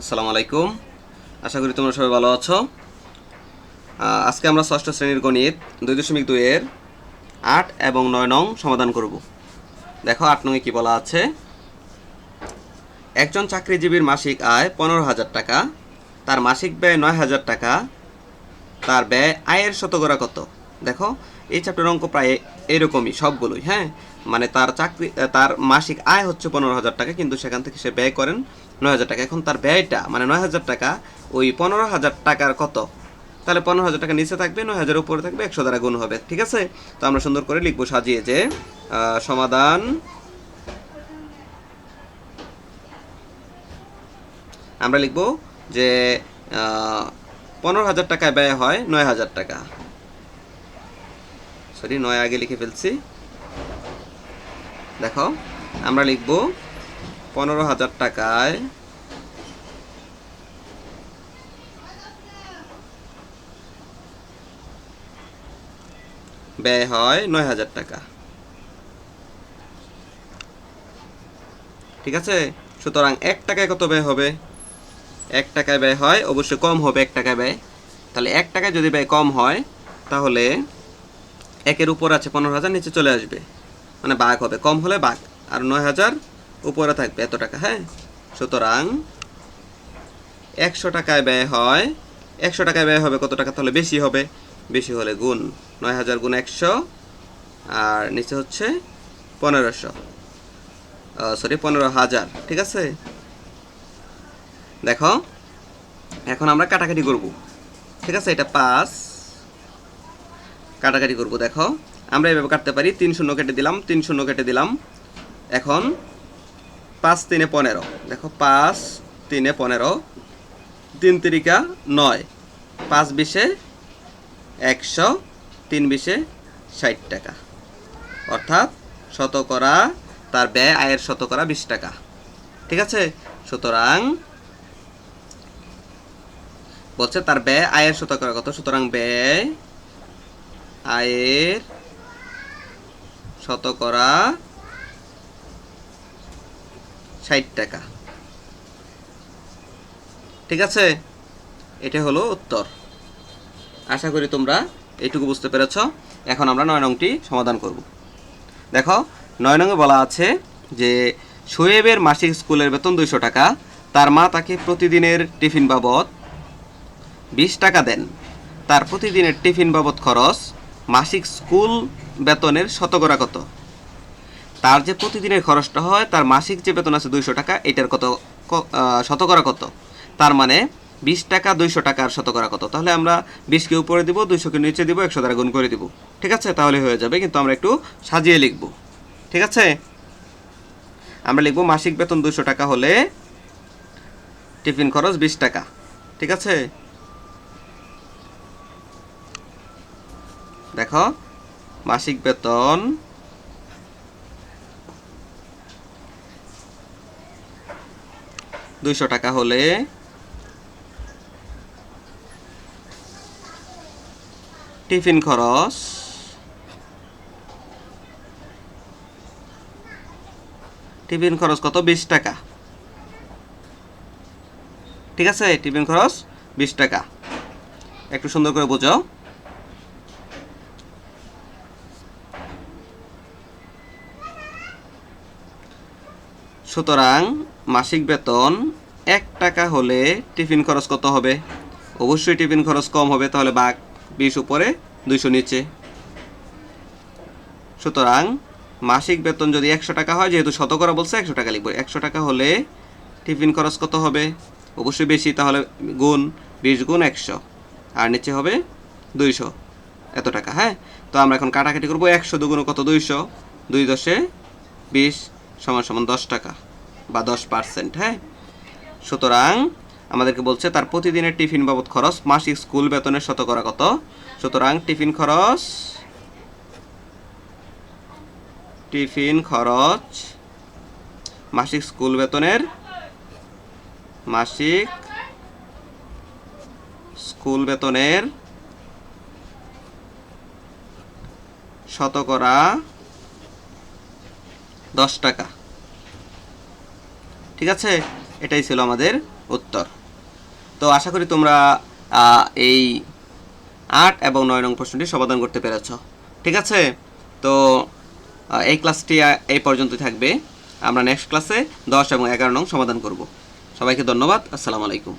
আসসালামু আলাইকুম আশা করি তোমরা সবাই ভালো আছো। আজকে আমরা ষষ্ঠ শ্রেণির গণিত দুই দশমিক দুইয়ের আট এবং নয় নং সমাধান করব। দেখো আট নঙে কি বলা আছে? একজন চাকরিজীবীর মাসিক আয় পনেরো হাজার টাকা, তার মাসিক ব্যয় নয় হাজার টাকা, তার ব্যয় আয়ের শতকরা কত? দেখো, এই চ্যাপ্টার অঙ্ক প্রায় এরকমই, সবগুলোই হ্যাঁ? মানে তার চাকরি, তার মাসিক আয় হচ্ছে পনেরো হাজার টাকা, কিন্তু সেখান থেকে সে ব্যয় করেন নয় হাজার টাকা। এখন তার ব্যয়টা মানে নয় হাজার টাকা, ওই পনেরো হাজার টাকার কত? তাহলে পনেরো হাজার টাকা নিচে থাকবে, নয় হাজার উপরে থাকবে, একশো দ্বারা গুণ হবে, ঠিক আছে? তো আমরা সুন্দর করে লিখব সাজিয়ে যে সমাধান। আমরা লিখব যে পনেরো হাজার টাকায় ব্যয় হয় নয় হাজার টাকা। সরি নয় আগে লিখে ফেলছি। দেখো, আমরা লিখব পনেরো হাজার টাকায়। ব্যয় হয় নয় হাজার টাকা। ঠিক আছে? সুতরাং এক টাকায় কত ব্যয় হবে? এক টাকায় ব্যয় হয়, অবশ্যই কম হবে এক টাকায় ব্যয়। তাহলে এক টাকায় যদি ব্যয় কম হয়, তাহলে একের উপর আছে পনেরো হাজার, নিচে চলে আসবে। মানে বাঘ হবে। কম হলে বাঘ। আর নয় হাজার উপরে থাকবে এত টাকা হ্যাঁ? সুতরাং একশো টাকায় ব্যয় হয়, একশো টাকায় ব্যয় হবে কত টাকা? তাহলে বেশি হবে। বেশি হলে গুণ নয় হাজার গুণ একশো, আর নিচে হচ্ছে পনেরোশো। সরি পনেরো হাজার, ঠিক আছে? দেখো, এখন আমরা কাটাকাটি করব। ঠিক আছে, এটা পাঁচ। কাটাকাটি করব, দেখো। আমরা এভাবে কাটতে পারি, তিন শূন্য কেটে দিলাম, তিন শূন্য কেটে দিলাম। এখন পাঁচ তিনে পনেরো। দেখো, পাঁচ তিনে পনেরো, তিন তিরিকা নয়। পাঁচ বিশে একশো, তিন বিশে ষাট টাকা। অর্থাৎ শতকরা, তার ব্যয় আয়ের শতকরা বিশ টাকা। ঠিক আছে? সুতরাং বলছে তার ব্যয় আয়ের শতকরা কত? সুতরাং ব্যয় আয়ের শতকরা টাকা। ঠিক আছে? এটা হলো উত্তর। আশা করি তোমরা এইটুকু বুঝতে পেরেছ। এখন আমরা নয় নংটি সমাধান করব। দেখো, নয় নঙে বলা আছে যে, শোয়েবের মাসিক স্কুলের বেতন দুইশো টাকা, তার মা তাকে প্রতিদিনের টিফিন বাবদ বিশ টাকা দেন। তার প্রতিদিনের টিফিন বাবদ খরচ মাসিক স্কুল বেতনের শতকরা কত? তার যে প্রতিদিনের খরচটা হয়, তার মাসিক যে বেতন আছে দুইশো টাকা, এটার কত শতকরা কত? তার মানে বিশ টাকা দুইশো টাকার শতকরা কত? তাহলে আমরা বিশকে উপরে দিব, দুইশোকে নিচে দিব, একশো দ্বারা গুণ করে দিব। ঠিক আছে? তাহলে হয়ে যাবে, কিন্তু আমরা একটু সাজিয়ে লিখব। ঠিক আছে? আমরা লিখব মাসিক বেতন দুশো টাকা হলে টিফিন খরচ বিশ টাকা। ঠিক আছে? দেখো, মাসিক বেতন দুইশো টাকা হলে টিফিন খরচ টিফিন খরচ কত? বিশ টাকা। ঠিক আছে? টিফিন খরচ বিশ টাকা। একটু সুন্দর করে বোঝাও। সুতরাং মাসিক বেতন এক টাকা হলে টিফিন খরচ কত হবে? অবশ্যই টিফিন খরচ কম হবে, তাহলে বাঘ বিশ উপরে দুইশো নিচে। সুতরাং মাসিক বেতন যদি একশো টাকা হয়, যেহেতু শতকরা বলছে, একশো টাকা লিখব। একশো টাকা হলে টিফিন খরচ কত হবে? অবশ্যই বেশি, তাহলে গুণ, বিশ গুণ একশো। আর নিচে হবে দুইশো। এত টাকা হ্যাঁ? তো আমরা এখন কাটাকাটি করব। একশো দুগুণ কত? দুইশো। দুই দশে বিশ সমান সমান দশ টাকা। বা দশ পার্সেন্ট হ্যাঁ? সুতরাং আমাদেরকে বলছে তার প্রতিদিনের টিফিন বাবদ খরচ মাসিক স্কুল বেতনের শতকরা কত? সুতরাং টিফিন খরচ টিফিন খরচ মাসিক স্কুল বেতনের, মাসিক স্কুল বেতনের শতকরা দশ টাকা। ঠিক আছে? এটাই ছিল আমাদের উত্তর। তো আশা করি তোমরা এই আট এবং নয় নং প্রশ্নটি সমাধান করতে পেরেছ। ঠিক আছে? তো এই ক্লাসটি এই পর্যন্ত থাকবে। আমরা নেক্সট ক্লাসে দশ এবং এগারো নং সমাধান করব। সবাইকে ধন্যবাদ। আসসালামু আলাইকুম।